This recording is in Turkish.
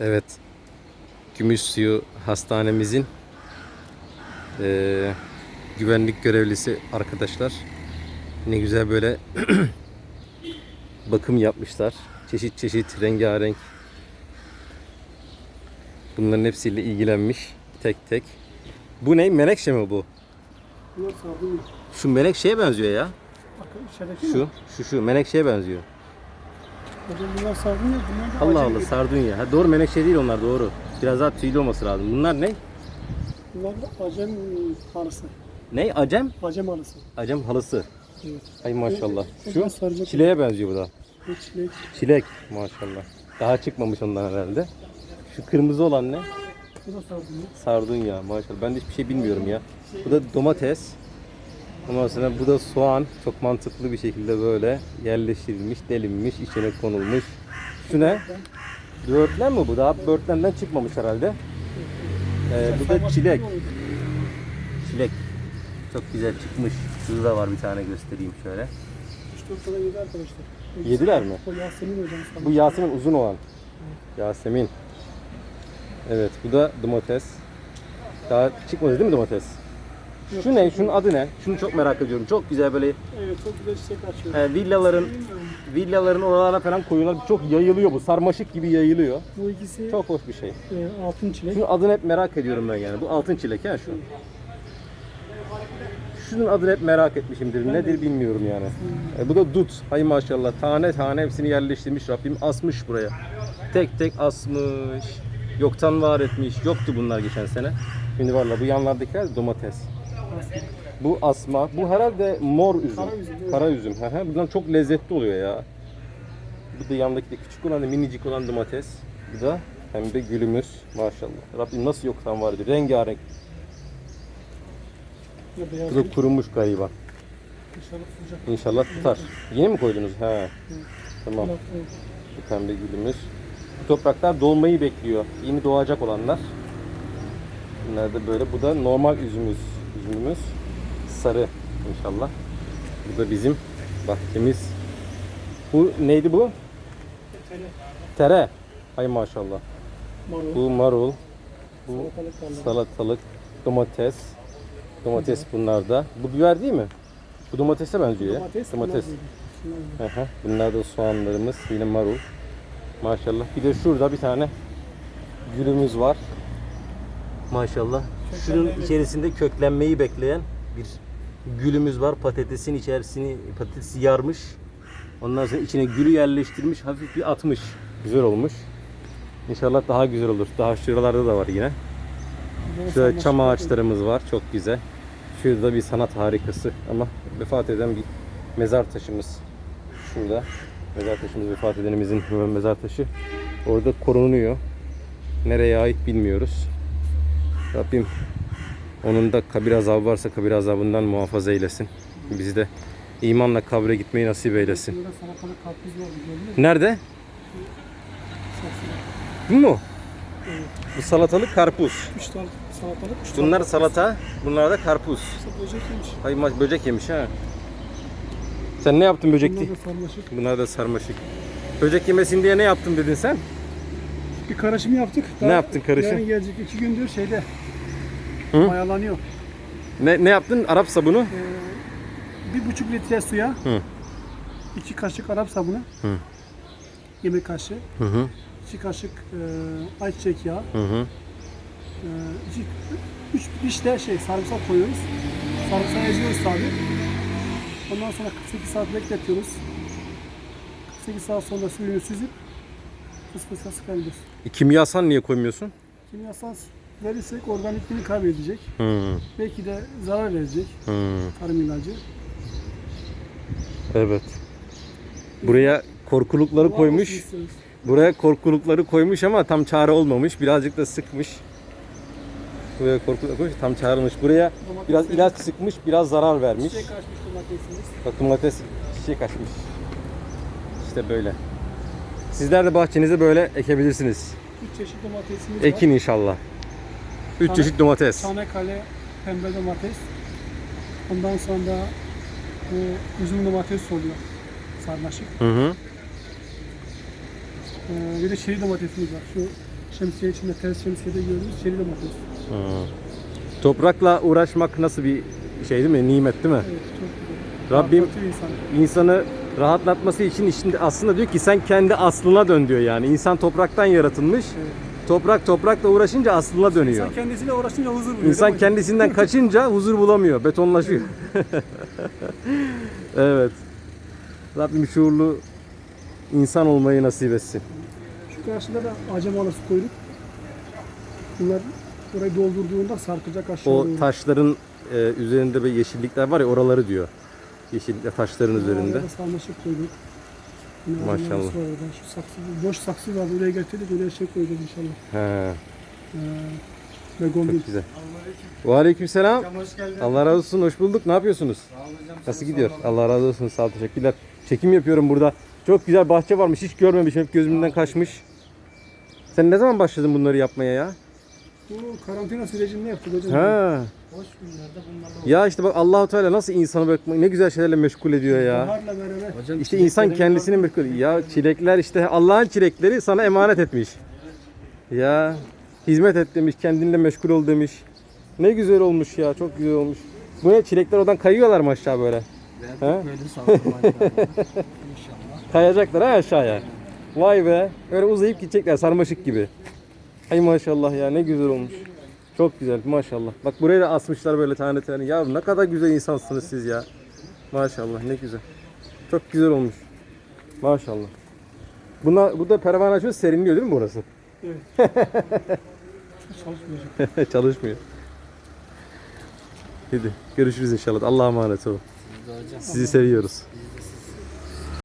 Evet. Gümüşsuyu hastanemizin eee, güvenlik görevlisi arkadaşlar. Ne güzel böyle bakım yapmışlar. Çeşit çeşit rengarenk. Bunların hepsiyle ilgilenmiş tek tek. Bu ne? Menekşe mi bu? Şu menekşeye benziyor ya. Bakın? Şu, şu, şu menekşeye benziyor. Bunlar sardım ya. Bunlar da Allah Allah sardunya. Ha, doğru menekşe değil onlar doğru. Biraz daha tüylü olması lazım. Bunlar ne? Bunlar da acem arısı. Ne? Acem? Acem arısı. Acem halısı. Evet. Ay maşallah. Bu- Şu bu saracak. çileğe benziyor bu da. Çilek. Çilek maşallah. Daha çıkmamış ondan herhalde. Şu kırmızı olan ne? Bu da sardım ya. Sardunya maşallah. Ben de hiçbir şey bilmiyorum ya. Bu da domates. Ondan sonra bu da soğan. Çok mantıklı bir şekilde böyle yerleştirilmiş, delinmiş, içine konulmuş. Şu ne? Böğürtlen mi bu? Daha böğürtlenden çıkmamış herhalde. Ee, bu da çilek. Çilek. Çok güzel çıkmış. Şurada da var bir tane göstereyim şöyle. 3-4 tane yedi arkadaşlar. Yediler mi? O Yasemin hocam. Bu Yasemin uzun olan. Yasemin. Evet bu da domates. Daha çıkmadı değil mi domates? Şu ne? Şunun adı ne? Şunu çok merak ediyorum. Çok güzel böyle Evet çok güzel çiçek açıyor. e, villaların villaların oralara falan koyuyorlar. Çok yayılıyor bu. Sarmaşık gibi yayılıyor. Bu ikisi Çok hoş bir şey. e, altın çilek. Şunun adını hep merak ediyorum ben yani. Bu altın çilek ha şu. Şunun adını hep merak etmişimdir. Nedir bilmiyorum yani. E, bu da dut. Hay maşallah. Tane tane hepsini yerleştirmiş Rabbim. Asmış buraya. Tek tek asmış. Yoktan var etmiş. Yoktu bunlar geçen sene. Şimdi valla bu yanlardakiler domates. Aslında. Bu asma. Bu herhalde mor üzüm. Kara üzüm, evet. Kara üzüm. Hı çok lezzetli oluyor ya. Bu da yandaki de küçük olan da minicik olan domates. Bu da pembe gülümüz. Maşallah. Rabbim nasıl yoktan var ediyor. Rengarenk. Ya beyaz Bu da kurumuş galiba. inşallah. İnşallah tutar. Yeni mi koydunuz? He. Tamam. Evet, evet. Bu pembe gülümüz. Bu topraklar dolmayı bekliyor. Yeni doğacak olanlar. Bunlar da böyle. Bu da normal üzümümüz. Üzümümüz. Sarı inşallah. Bu da bizim bahçemiz. Bu neydi bu? Tere, Tere. Ay maşallah. marul, Bu marul. Bu salatalık salatalık, domates. Domates bunlar da. Bu biber değil mi? Bu domatese benziyor ya. Domates. Domates. bunlar. Hı hı. Bunlar da soğanlarımız. Yine marul. Maşallah. Bir de şurada bir tane gülümüz var. Maşallah. Şunun içerisinde köklenmeyi bekleyen bir gülümüz var. Patatesin içerisini patatesi yarmış. Ondan sonra içine gülü yerleştirmiş. Hafif bir atmış. Güzel olmuş. İnşallah daha güzel olur. Daha şuralarda da var yine. Şurada çam ağaçlarımız var. Çok güzel. Şurada bir sanat harikası ama vefat eden bir mezar taşımız. Şurada mezar taşımız vefat edenimizin mezar taşı. Orada korunuyor. Nereye ait bilmiyoruz. Rabbim onun da kabir azabı varsa kabir azabından muhafaza eylesin. Bizi de imanla kabre gitmeyi nasip eylesin. Nerede? Bu mu? Evet. Bu salatalık karpuz. Üç tane salatalık. üç tane Bunlar salata, bunlar da karpuz. İşte böcek yemiş. Ay maç böcek yemiş ha. Sen ne yaptın böcekti? Bunlar da sarmaşık. Bunlar da sarmaşık. Böcek yemesin diye ne yaptım dedin sen? Bir karışım yaptık. Ne yaptın karışım? Yarın gelecek. iki gündür şeyde. Hı? Mayalanıyor. Ne ne yaptın? Arap sabunu. Ee, bir buçuk litre suya Hı. iki kaşık Arap sabunu. Hı. Yemek kaşığı. Hı hı. iki kaşık e, ayçiçek yağı. Hı hı. E, iki, üç diş de şey sarımsak koyuyoruz. Sarımsağı eziyoruz tabi. Ondan sonra 48 saat bekletiyoruz. 48 saat sonra suyunu süzüp fıs fısla sıkabiliriz. E, kimyasal niye koymuyorsun? Kimyasal verirsek organikliğini kaybedecek. Hı. Belki de zarar verecek Hı. tarım ilacı. Evet. Buraya korkulukları Allah koymuş. Buraya korkulukları koymuş ama tam çare olmamış. Birazcık da sıkmış. Buraya korkulukları koymuş tam çağırmış. Buraya Domates biraz ilaç sıkmış, biraz zarar vermiş. Çiçek açmış domatesimiz. Bak domates çiçek açmış. İşte böyle. Sizler de bahçenize böyle ekebilirsiniz. Üç çeşit domatesimiz Ekin var. inşallah. 3 Tane- çeşit domates. Çanakkale pembe domates. Ondan sonra bu üzüm domates oluyor. Sarmaşık. Hı hı. Ee, bir de çeri domatesimiz var. Şu Şemsiye içinde ters şemsiyede gördüğünüz çeri domates. Toprakla uğraşmak nasıl bir şey değil mi? Nimet değil mi? Evet çok güzel. Rabbim insanı. insanı rahatlatması için içinde aslında diyor ki sen kendi aslına dön diyor yani. İnsan topraktan yaratılmış. Evet. Toprak toprakla uğraşınca aslına dönüyor. İnsan kendisiyle uğraşınca huzur buluyor. İnsan kendisinden kaçınca huzur bulamıyor, betonlaşıyor. evet. Rabbim şuurlu insan olmayı nasip etsin. Şu karşıda da acem alası koyduk. Bunlar burayı doldurduğunda sarkacak aşağı O doğru. taşların e, üzerinde böyle yeşillikler var ya oraları diyor. Yeşillikler taşların üzerinde. Sarmaşık koyduk. Maşallah. var orada. Şu saksı, boş saksı var. Oraya getirdik. Oraya şey koyacağız inşallah. He, Ee, çok güzel. Aleykümselam. Allah razı olsun. Hoş bulduk. Ne yapıyorsunuz? Nasıl gidiyor? Allah razı olsun. Sağ ol. Teşekkürler. Çekim yapıyorum burada. Çok güzel bahçe varmış. Hiç görmemişim. Hep gözümden kaçmış. Sen ne zaman başladın bunları yapmaya ya? Bu karantina sürecinde yaptık hocam. Ha. Boş günlerde bunlarla Ya işte bak Allahu Teala nasıl insanı bak ne güzel şeylerle meşgul ediyor ya. Baharla beraber İşte insan kendisini meşgul. Ya çilekler işte Allah'ın çilekleri sana emanet etmiş. Ya hizmet et demiş, kendinle meşgul ol demiş. Ne güzel olmuş ya, çok güzel olmuş. Bu ne çilekler oradan kayıyorlar mı aşağı böyle? He? böyle Kayacaklar ha aşağıya. Vay be. Öyle uzayıp gidecekler sarmaşık gibi. Ay maşallah ya ne güzel olmuş. Çok güzel maşallah. Bak buraya da asmışlar böyle tane tane. Ya ne kadar güzel insansınız siz ya. Maşallah ne güzel. Çok güzel olmuş. Maşallah. Buna, bu da pervane açıyor serinliyor değil mi burası? Çalışmayacak. Çalışmıyor. Hadi görüşürüz inşallah. Allah'a emanet olun. Sizi seviyoruz.